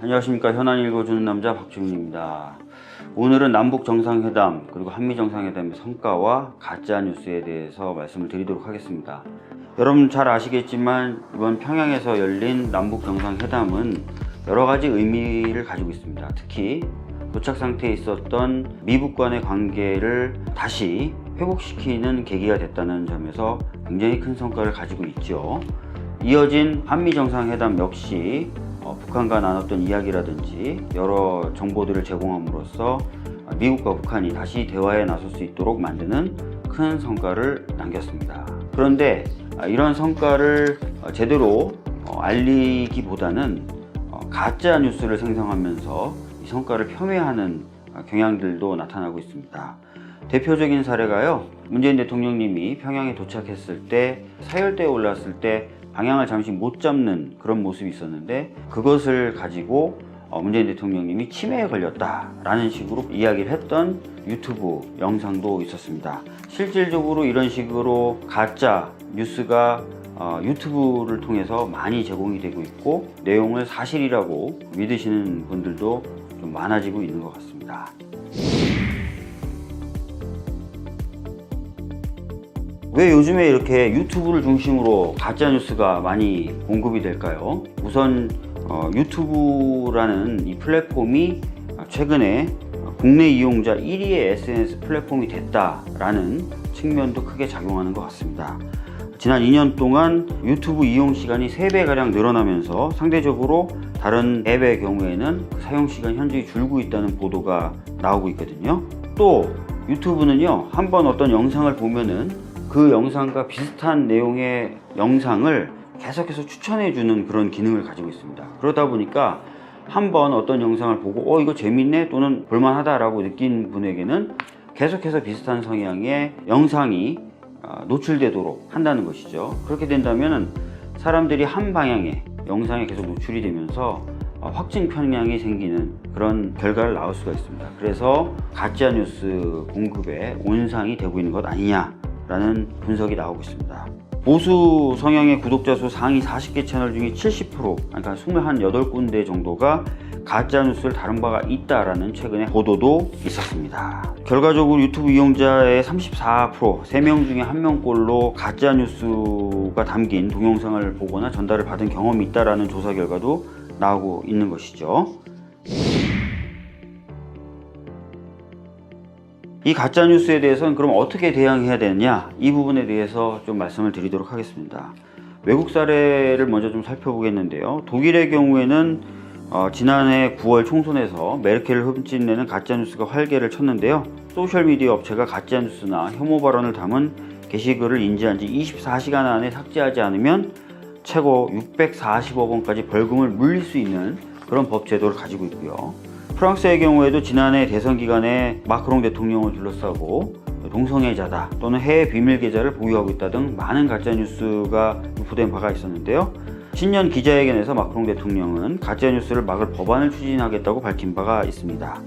안녕하십니까 현안 읽어주는 남자 박주민입니다. 오늘은 남북 정상회담 그리고 한미 정상회담의 성과와 가짜 뉴스에 대해서 말씀을 드리도록 하겠습니다. 여러분 잘 아시겠지만 이번 평양에서 열린 남북 정상회담은 여러 가지 의미를 가지고 있습니다. 특히 도착 상태에 있었던 미북 간의 관계를 다시 회복시키는 계기가 됐다는 점에서 굉장히 큰 성과를 가지고 있죠. 이어진 한미 정상회담 역시 어, 북한과 나눴던 이야기라든지 여러 정보들을 제공함으로써 미국과 북한이 다시 대화에 나설 수 있도록 만드는 큰 성과를 남겼습니다. 그런데 아, 이런 성과를 어, 제대로 어, 알리기보다는 어, 가짜 뉴스를 생성하면서 이 성과를 폄훼하는 어, 경향들도 나타나고 있습니다. 대표적인 사례가요. 문재인 대통령님이 평양에 도착했을 때 사열대에 올랐을 때 방향을 잠시 못 잡는 그런 모습이 있었는데 그것을 가지고 어, 문재인 대통령님이 치매에 걸렸다라는 식으로 이야기를 했던 유튜브 영상도 있었습니다. 실질적으로 이런 식으로 가짜 뉴스가 어, 유튜브를 통해서 많이 제공이 되고 있고 내용을 사실이라고 믿으시는 분들도 좀 많아지고 있는 것 같습니다. 왜 요즘에 이렇게 유튜브를 중심으로 가짜 뉴스가 많이 공급이 될까요? 우선 어, 유튜브라는 이 플랫폼이 최근에 국내 이용자 1위의 SNS 플랫폼이 됐다라는 측면도 크게 작용하는 것 같습니다. 지난 2년 동안 유튜브 이용 시간이 3배가량 늘어나면서 상대적으로 다른 앱의 경우에는 그 사용 시간 현저히 줄고 있다는 보도가 나오고 있거든요. 또 유튜브는요, 한번 어떤 영상을 보면은 그 영상과 비슷한 내용의 영상을 계속해서 추천해 주는 그런 기능을 가지고 있습니다. 그러다 보니까 한번 어떤 영상을 보고 어 이거 재밌네 또는 볼만하다 라고 느낀 분에게는 계속해서 비슷한 성향의 영상이 아, 노출되도록 한다는 것이죠. 그렇게 된다면 사람들이 한 방향의 영상에 계속 노출이 되면서 어, 확증 편향이 생기는 그런 결과를 나올 수가 있습니다. 그래서 가짜 뉴스 공급에 온상이 되고 있는 것 아니냐 라는 분석이 나오고 있습니다. 보수 성향의 구독자 수 상위 40개 채널 중에 70% 그러니까 28군데 정도가 가짜 뉴스를 다룬 바가 있다라는 최근의 보도도 있었습니다. 결과적으로 유튜브 이용자의 34% 3명 중에 1명꼴로 가짜 뉴스가 담긴 동영상을 보거나 전달을 받은 경험이 있다라는 조사 결과도 나오고 있는 것이죠. 이 가짜 뉴스에 대해서는 그럼 어떻게 대응해야 되느냐 이 부분에 대해서 좀 말씀을 드리도록 하겠습니다. 외국 사례를 먼저 좀 살펴보겠는데요. 독일의 경우에는 어, 지난해 9월 총선에서 메르켈을 흠집내는 가짜 뉴스가 활개를 쳤는데요. 소셜 미디어 업체가 가짜 뉴스나 혐오 발언을 담은 게시글을 인지한 지 24시간 안에 삭제하지 않으면 최고 640억 원까지 벌금을 물릴 수 있는 그런 법 제도를 가지고 있고요. 프랑스의 경우에도 지난해 대선 기간에 마크롱 대통령을 둘러싸고 동성애자다 또는 해외 비밀 계좌를 보유하고 있다 등 많은 가짜 뉴스가 유포된 바가 있었는데요. 신년 기자회견에서 마크롱 대통령은 가짜 뉴스를 막을 법안을 추진하겠다고 밝힌 바가 있습니다.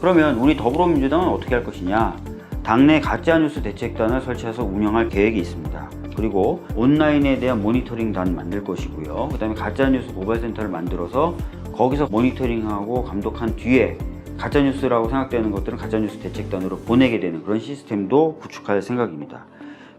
그러면 우리 더불어민주당은 어떻게 할 것이냐? 당내 가짜 뉴스 대책단을 설치해서 운영할 계획이 있습니다. 그리고 온라인에 대한 모니터링단 만들 것이고요. 그 다음에 가짜 뉴스 모바일센터를 만들어서 거기서 모니터링하고 감독한 뒤에 가짜 뉴스라고 생각되는 것들은 가짜 뉴스 대책단으로 보내게 되는 그런 시스템도 구축할 생각입니다.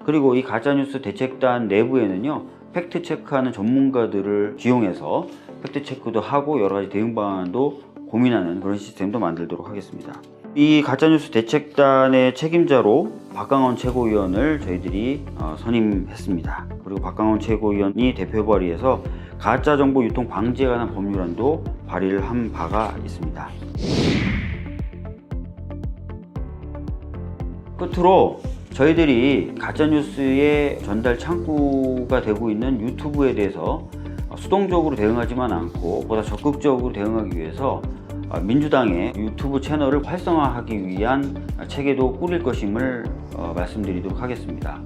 그리고 이 가짜 뉴스 대책단 내부에는요. 팩트 체크하는 전문가들을 기용해서 팩트 체크도 하고 여러 가지 대응 방안도 고민하는 그런 시스템도 만들도록 하겠습니다. 이 가짜뉴스 대책단의 책임자로 박강원 최고위원을 저희들이 어, 선임했습니다. 그리고 박강원 최고위원이 대표 발의해서 가짜 정보 유통 방지에 관한 법률안도 발의를 한 바가 있습니다. 끝으로 저희들이 가짜뉴스의 전달 창구가 되고 있는 유튜브에 대해서 수동적으로 대응하지만 않고 보다 적극적으로 대응하기 위해서 민주당의 유튜브 채널을 활성화하기 위한 체계도 꾸릴 것임을 어, 말씀드리도록 하겠습니다.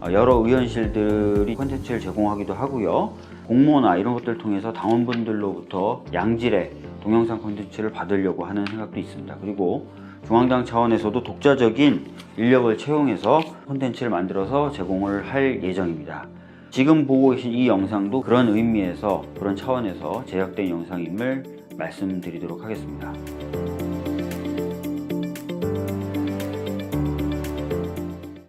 어, 여러 의원실들이 콘텐츠를 제공하기도 하고요. 공모나 이런 것들을 통해서 당원분들로부터 양질의 동영상 콘텐츠를 받으려고 하는 생각도 있습니다. 그리고 중앙당 차원에서도 독자적인 인력을 채용해서 콘텐츠를 만들어서 제공을 할 예정입니다. 지금 보고 계신 이 영상도 그런 의미에서 그런 차원에서 제작된 영상임을 말씀드리도록 하겠습니다.